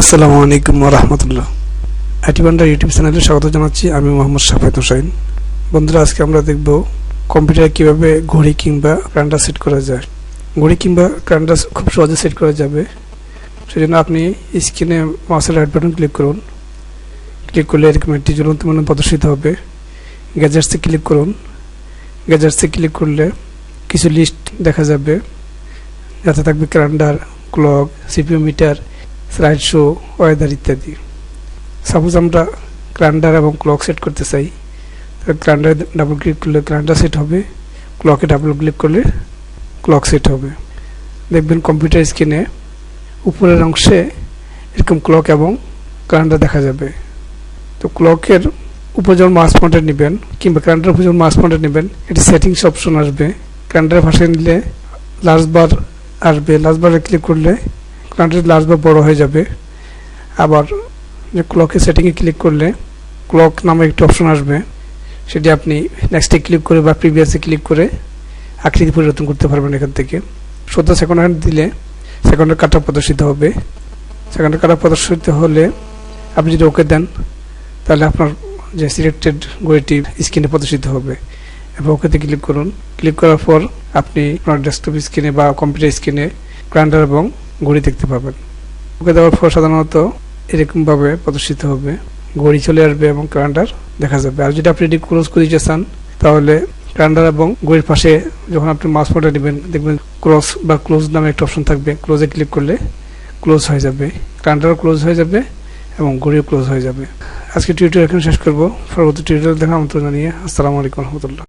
আসসালামু আলাইকুম রহমতুল্লাহ। IT বান্ডার YouTube চ্যানেলে স্বাগত জানাচ্ছি। আমি মোহাম্মদ সাফায়ত হোসাইন বন্ধুরা, আজকে আমরা দেখব কম্পিউটারে কীভাবে ঘড়ি কিংবা ক্যালেন্ডার সেট করা যায়। ঘড়ি কিংবা ক্যালেন্ডার খুব সহজে সেট করা যাবে। সেজন্য আপনি স্ক্রিনে মাউসের রাইট বাটন ক্লিক করুন। ক্লিক করলে এরকম একটি জ্বলন্ত মানে প্রদর্শিত হবে। গ্যাজেটসে ক্লিক করুন। গ্যাজেটসে ক্লিক করলে কিছু লিস্ট দেখা যাবে। যাতে থাকবে calendar, clock CPU meter slide show weather ইত্যাদি। সাপোজ আমরা ক্যালেন্ডার এবং ক্লক সেট করতে চাই ক্যালেন্ডারে ডাবল ক্লিক করলে ক্যালেন্ডার সেট হবে ক্লকে ডাবল ক্লিক করলে ক্লক সেট হবে। দেখবেন কম্পিউটার স্ক্রিনে উপরের অংশে এরকম ক্লক এবং ক্যালেন্ডার দেখা যাবে। তো ক্লকের উপর মাস পয়েন্টে নেবেন কিংবা ক্যালেন্ডার উপর মাস পয়েন্টে নেবেন, এটি সেটিংস অপশন আসবে। ক্যালেন্ডার ভাষায় নিলে লাস্ট বার আসবে। লাস্ট বারে ক্লিক করলে লাস্ট বার বড় হয়ে যাবে। আবার যে ক্লকের সেটিংয়ে ক্লিক করলে ক্লক নামে একটি অপশন আসবে। সেটি আপনি নেক্সটে ক্লিক করে বা প্রিভিয়াসে ক্লিক করে আকৃতি পরিবর্তন করতে পারবেন এখান থেকে। সত্তর সেকেন্ড হ্যান্ড দিলে সেকেন্ডের কাটা প্রদর্শিত হবে। সেকেন্ডের কাটা প্রদর্শিত হলে আপনি যদি ওকে দেন, তাহলে আপনার যে সিলেক্টেড ঘড়িটি স্ক্রিনে প্রদর্শিত হবে। এবং ওকেতে ক্লিক করুন। ক্লিক করার পর আপনি আপনার ডেস্কটপ স্ক্রিনে বা কম্পিউটার স্ক্রিনে ক্যালেন্ডার এবং ঘড়ি দেখতে পাবেন। ওকে দেওয়ার পর সাধারণত এরকমভাবে প্রদর্শিত হবে। ঘড়ি চলে আসবে এবং ক্যালেন্ডার দেখা যাবে। আর যদি আপনি এটি ক্লোজ করে দিতে চান, তাহলে ক্যালেন্ডার এবং ঘড়ির পাশে যখন আপনি মাস ফোনটা নেবেন, দেখবেন ক্রস বা ক্লোজ নামে একটা অপশন থাকবে। ক্লোজে ক্লিক করলে ক্লোজ হয়ে যাবে। ক্যালেন্ডারও ক্লোজ হয়ে যাবে এবং ঘড়িও ক্লোজ হয়ে যাবে। আজকে টিউটোরিয়াল এখানে শেষ করব। পরবর্তী টিউটোরিয়াল দেখা আমন্ত্রণ জানিয়ে আসসালামু আলাইকুম রহমতুল্লাহ।